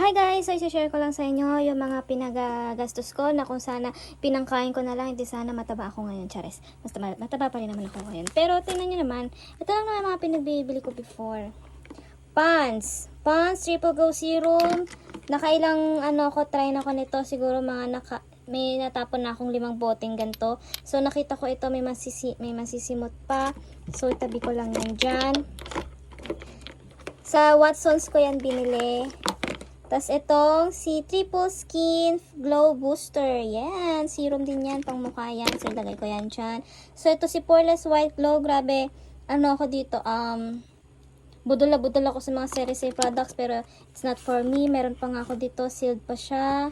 Hi guys! So, share ko lang sa inyo yung mga pinagagastos ko na kung sana pinangkain ko na lang, hindi sana mataba ako ngayon, chares. Basta ma- mataba pa rin naman ako ngayon. Pero tingnan nyo naman, ito lang naman mga pinagbibili ko before. Pants. Pants, triple go serum. Nakailang ano ko, try na ko nito. Siguro mga naka, may natapon na akong limang boteng ganito. So, nakita ko ito, may, masisi, may masisimot pa. So, itabi ko lang yan dyan. Sa Watsons ko yan binili. Tapos itong si Triple Skin Glow Booster. Yan. Serum din yan. Pang mukha yan. So, ilagay ko yan dyan. So, ito si Poreless White Glow. Grabe. Ano ako dito? Um, budol na budol ako sa mga Series A products. Pero, it's not for me. Meron pa nga ako dito. Sealed pa siya.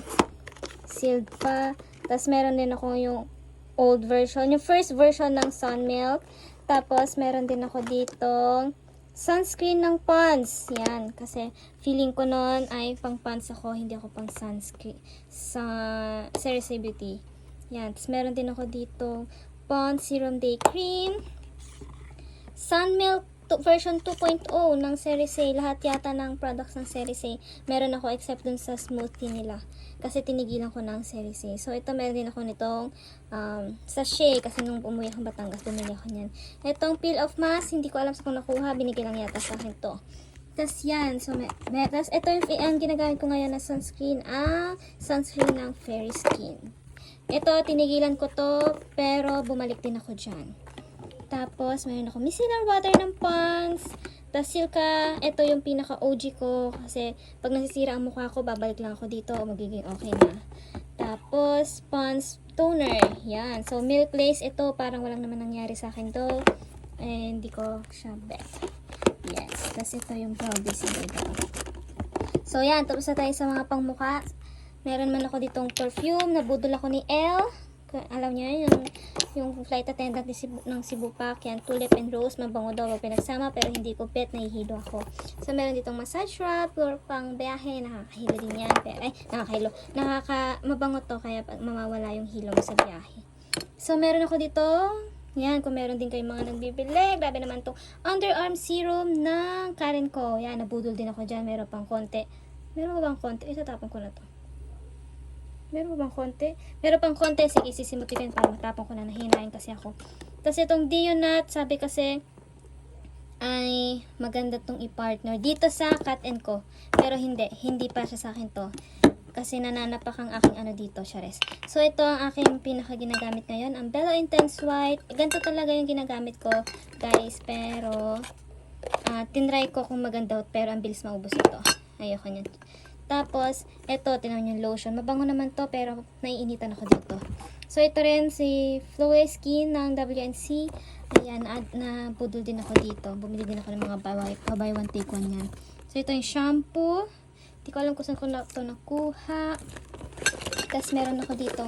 Sealed pa. Tapos, meron din ako yung old version. Yung first version ng Sun Milk. Tapos, meron din ako ditong sunscreen ng Pond's. Yan. Kasi feeling ko noon ay pang Pond's ako. Hindi ako pang sunscreen. Sa Cerise Beauty. Yan. Tapos meron din ako dito Pond's Serum Day Cream. Sun Milk to- version 2.0 ng Cerise. Lahat yata ng products ng Cerise. Meron ako except dun sa smoothie nila. Kasi tinigilan ko ng Cerise. So ito meron din ako nitong um, sachet. Kasi nung umuwi akong Batangas, bumili ako niyan. Itong peel of mask, hindi ko alam sa kung nakuha. Binigay lang yata sa akin to. Tapos yan. So, may, may, tas ito yung ang ginagamit ko ngayon na sunscreen. Ah, sunscreen ng Fairy Skin. Ito, tinigilan ko to. Pero bumalik din ako dyan. Tapos, mayroon ako micellar water ng Pond's. Tapos, Silka, ito yung pinaka-OG ko. Kasi, pag nasisira ang mukha ko, babalik lang ako dito. Magiging okay na. Tapos, Pond's toner. Yan. So, Milk Lace, ito, parang walang naman nangyari sa akin to. And, hindi ko siya bet. Yes. Tapos, ito yung Proudly dito. So, yan. Tapos na tayo sa mga pangmukha. Meron man ako ditong perfume. Nabudol ako ni Elle. Alam niyo yun, yung, yung flight attendant ni Cebu, ng Cebu Pack, yan, tulip and rose, mabango daw, pinagsama, pero hindi ko bet, nahihilo ako. So, meron ditong massage wrap, for pang biyahe, nakakahilo din yan, pero, ay, nakakahilo, nakaka, mabango to, kaya pag mamawala yung hilo mo sa biyahe. So, meron ako dito, yan, kung meron din kayong mga nagbibili, grabe naman tong underarm serum ng Karen ko. Yan, nabudol din ako dyan, meron pang konti. Meron ba bang konti? Itatapon ko na to. Meron ba bang konti? Meron pang konti. Sige, sisimutin para matapon ko na. Nahinayin kasi ako. Tapos itong Dionut, sabi kasi ay maganda tong i-partner dito sa Cat Co. Pero hindi. Hindi pa siya sa akin to. Kasi nananapak ang aking ano dito, Shares. So, ito ang aking pinaka ginagamit ngayon. Ang Bello Intense White. Ganito talaga yung ginagamit ko, guys. Pero, ah tinry ko kung maganda. Pero, ang bilis maubos ito. Ayoko niyan. Tapos, ito, tinawag yung lotion. Mabango naman to, pero naiinitan ako dito. So, ito rin si Flowy Skin ng WNC. Ayan, na, na budol din ako dito. Bumili din ako ng mga buy, buy one take one yan. So, ito yung shampoo. Hindi ko alam kung saan ko na ito nakuha. Tapos, meron ako dito.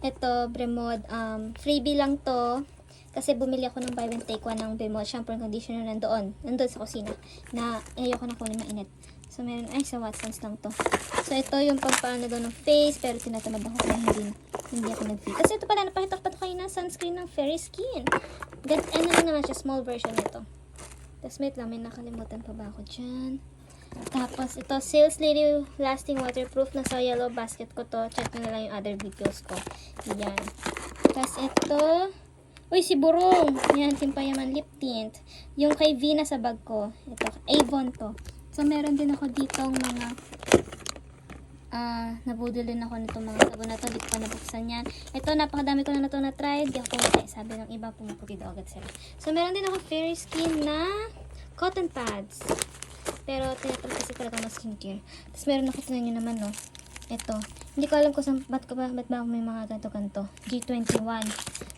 Ito, Bremod. Um, freebie lang to. Kasi bumili ako ng buy one take one ng Bremod shampoo and conditioner nandoon. Nandoon sa kusina. Na ayoko na kunin mainit. So, meron, ay, sa Watsons lang to. So, ito yung pampaano daw ng face, pero tinatamad ako kaya hindi, hindi ako nag-fit. Kasi ito pala, napakita ko pa kayo ng sunscreen ng Fairy Skin. Gan, ano lang naman siya, small version nito. Tapos, wait lang, may nakalimutan pa ba ako dyan? Tapos, ito, Sales Lady Lasting Waterproof na sa yellow basket ko to. Check nyo na lang yung other videos ko. Yan. Tapos, ito, Uy, si Burong. Yan, Timpayaman Lip Tint. Yung kay Vina sa bag ko. Ito, Avon to. So, meron din ako ditong mga ah, nabudol din ako nitong mga sabon na to. Di ko nabuksan yan. Ito, napakadami ko na na na-try. Di ako pumatay. Sabi ng iba, pumuputi daw agad sila. So, meron din ako Fairy Skin na cotton pads. Pero, tinatry kasi talaga mas skincare. Tapos, meron ako, tinan nyo naman, no. Ito. Hindi ko alam kung saan, ba't, ko ba, ba't ba ako may mga ganto-ganto. G21.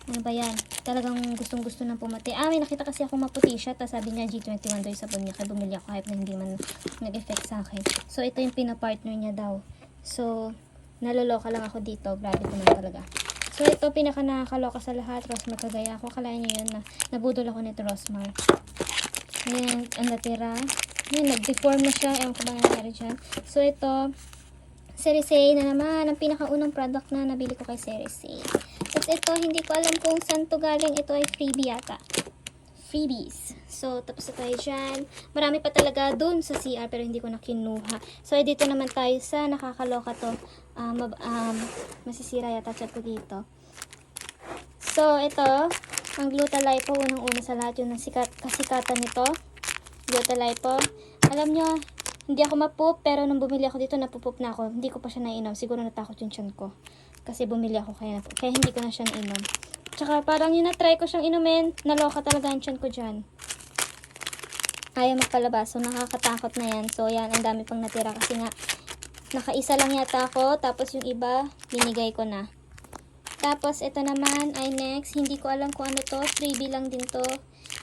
Ano ba yan? Talagang gustong gusto ng pumati. Ah, may nakita kasi ako maputi siya. Tapos sabi niya G21 daw yung sabon niya. Kaya bumili ako kahit na hindi man nag-effect sa akin. So, ito yung pinapartner niya daw. So, naloloka lang ako dito. Grabe naman talaga. So, ito pinaka nakakaloka sa lahat. Rosmar kagaya ako. Kalayan niyo yun na nabudol ako nito Rosmar. Yan, ang natira. Yan, nag-deform na siya. Ewan ko ba nangyari dyan. So, ito, Cerise na naman. Ang pinakaunang product na nabili ko kay Cerise. Tapos ito, hindi ko alam kung saan to galing. Ito ay freebie yata. freebies. So, tapos na tayo dyan. Marami pa talaga dun sa CR pero hindi ko na kinuha. So, eh, dito naman tayo sa nakakaloka to. Um, um, masisira yata chat ko dito. So, ito, ang Glutalipo, unang-una sa lahat yun ang sikat, kasikatan nito. Glutalipo. Alam nyo, hindi ako mapup, pero nung bumili ako dito, napupup na ako. Hindi ko pa siya nainom. Siguro natakot yung tiyan ko. Kasi bumili ako kaya, kaya hindi ko na siya nainom. Tsaka parang yun na-try ko siyang inumin, naloka talaga yung tiyan ko dyan. Ayaw magpalabas, so nakakatakot na yan. So yan, ang dami pang natira kasi nga, nakaisa lang yata ako, tapos yung iba, binigay ko na. Tapos, ito naman ay next. Hindi ko alam kung ano to. Freebie lang din to.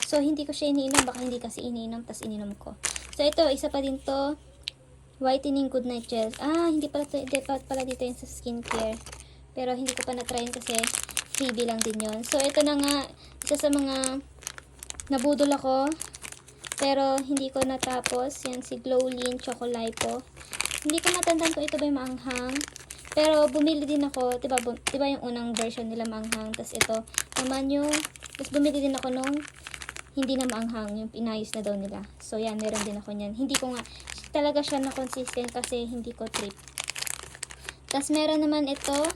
So, hindi ko siya iniinom. Baka hindi kasi iniinom. Tapos, ininom ko. So, ito, isa pa din to. Whitening Good Night Gel. Ah, hindi pala, to, pala dito yun sa skincare. Pero, hindi ko pa na-try kasi freebie lang din yon So, ito na nga. Isa sa mga nabudol ako. Pero, hindi ko natapos. Yan, si Glowlin Chocolipo. Hindi ko matandaan kung ito ba yung maanghang. Pero bumili din ako, 'di ba? Bu- 'Di ba yung unang version nila maanghang, tapos ito naman yung tapos bumili din ako nung hindi na maanghang, yung pinayos na daw nila. So yan, meron din ako niyan. Hindi ko nga talaga siya na consistent kasi hindi ko trip. Tapos meron naman ito,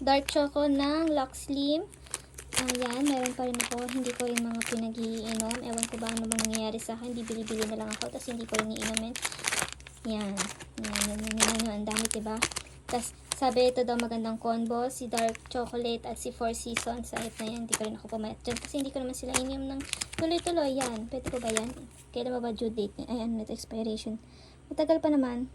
dark choco ng Lux Slim. Ayan, meron pa rin ako. Hindi ko rin mga pinag-iinom. Ewan ko ba ano bang nangyayari sa akin. Hindi bili-bili na lang ako. Tapos hindi ko rin iinumin. Yan. Yan, yan, yan, yan, yan. Ang dami, diba? Tapos, sabi ito daw magandang combo, si dark chocolate at si four seasons. Ayot na yan, hindi ko rin ako pumayat dyan. Kasi hindi ko naman sila ininom ng tuloy-tuloy. Yan, pwede ko ba yan? Kailan ba ba due date? niya? Ayan, ito expiration. Matagal pa naman.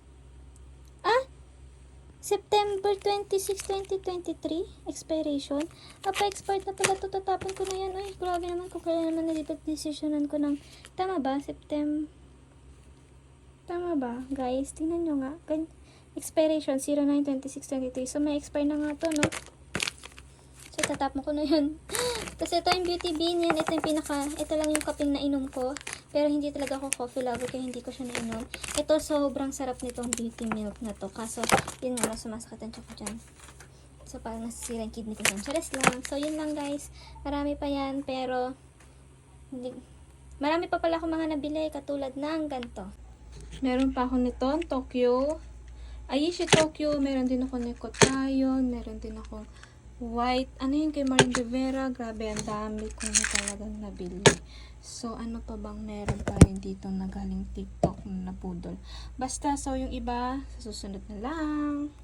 September 26, 2023, expiration. Apa-expired na pala ito. Tatapon ko na yan. Ay, grabe naman kung kailan naman nalipat decisionan ko ng... Tama ba? September... Tama ba? Guys, tingnan nyo nga. Gan expiration 09-26-23. So, may expire na nga to, no? So, tatapon ko na yun. Kasi ito yung beauty bean yan. Ito yung pinaka, ito lang yung kaping na inom ko. Pero hindi talaga ako coffee lover kaya hindi ko siya nainom. Ito, sobrang sarap nitong beauty milk na to. Kaso, yun nga, sumasakit ang ko dyan. So, parang nasisira yung kidney ko dyan. Charas lang. So, yun lang guys. Marami pa yan. Pero, hindi, marami pa pala akong mga nabili katulad ng ganito. Meron pa ako nito, Tokyo. Aishi Tokyo. Meron din ako ng Kotayon. Meron din ako white. Ano yun kay Marin Rivera? Grabe, ang dami ko na talagang nabili. So, ano pa bang meron pa rin dito na galing TikTok na napudol? Basta, so yung iba, susunod na lang.